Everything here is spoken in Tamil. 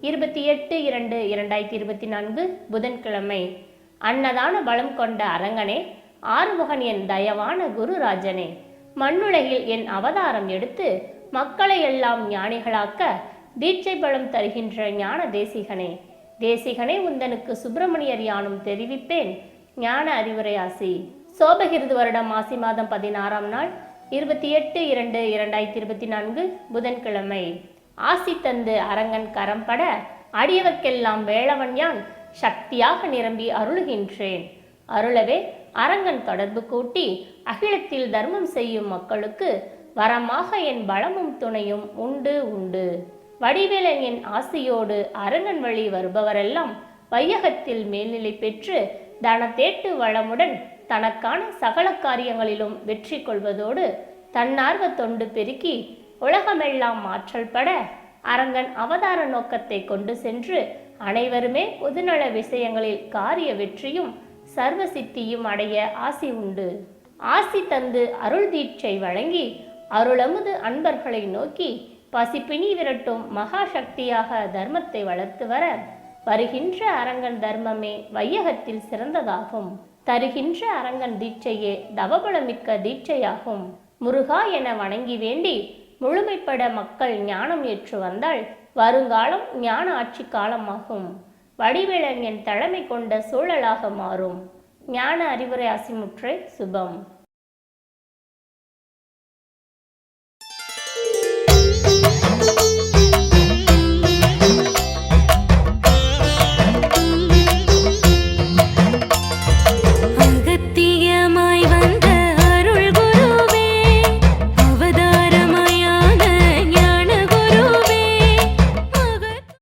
இருபத்தி எட்டு இரண்டு இரண்டாயிரத்தி இருபத்தி நான்கு புதன்கிழமை. அன்னதான பலம் கொண்ட அரங்கனே ஆறுமுகன் என் தயவான குருராஜனே. மண்ணுலகில் என் அவதாரம் எடுத்து மக்களை எல்லாம் ஞானிகளாக்க தீட்சை பலம் தருகின்ற ஞான தேசிகனே. தேசிகனே உந்தனுக்கு சுப்பிரமணியர் யானும் தெரிவிப்பேன் ஞான அறிவுரை ஆசி. சோபகிருது வருடம் மாசி மாதம் பதினாறாம் நாள் இருபத்தி எட்டு இரண்டு இரண்டாயிரத்தி இருபத்தி நான்கு புதன்கிழமை. ஆசி தந்து அரங்கன் கரம்பட அடியவர்க்கெல்லாம் வேளவன் யான் சக்தியாக நிரம்பி அருளுகின்றேன். அருளவே அரங்கன் தொடர்பு கூட்டி அகிலத்தில் தர்மம் செய்யும் மக்களுக்கு வரமாக என் பலமும் துணையும் உண்டு உண்டு. வடிவேலனின் ஆசையோடு அரங்கன் வழி வருபவரெல்லாம் வையகத்தில் மேல்நிலை பெற்று தனத்தேட்டு வளமுடன் தனக்கான சகல காரியங்களிலும் வெற்றி கொள்வதோடு தன்னார்வ தொண்டு பெருக்கி உலகமெல்லாம் மாற்றல் பட அரங்கன் அவதார நோக்கத்தை கொண்டு சென்று அனைவருமே பொதுநல விஷயங்களில் காரிய வெற்றியும் சர்வ சித்தியும் அடைய ஆசி உண்டு. ஆசி தந்து அருள் தீட்சை வழங்கி அருளமுது அன்பர்களை நோக்கி பசிப்பினி விரட்டும் மகா சக்தியாக தர்மத்தை வளர்த்து வர வருகின்ற அரங்கன் தர்மமே வையகத்தில் சிறந்ததாகும். தருகின்ற அரங்கன் தீட்சையே தவபலமிக்க தீட்சையாகும். முருகா என வணங்கி வேண்டி முழுமைப்பட மக்கள் ஞானம் ஏற்று வந்தால் வருங்காலம் ஞான ஆட்சி காலமாகும். வடிவேலன் என் தலைமை கொண்ட சூழலாக மாறும். ஞான அறிவுரை அசிமுற்றை சுபம்.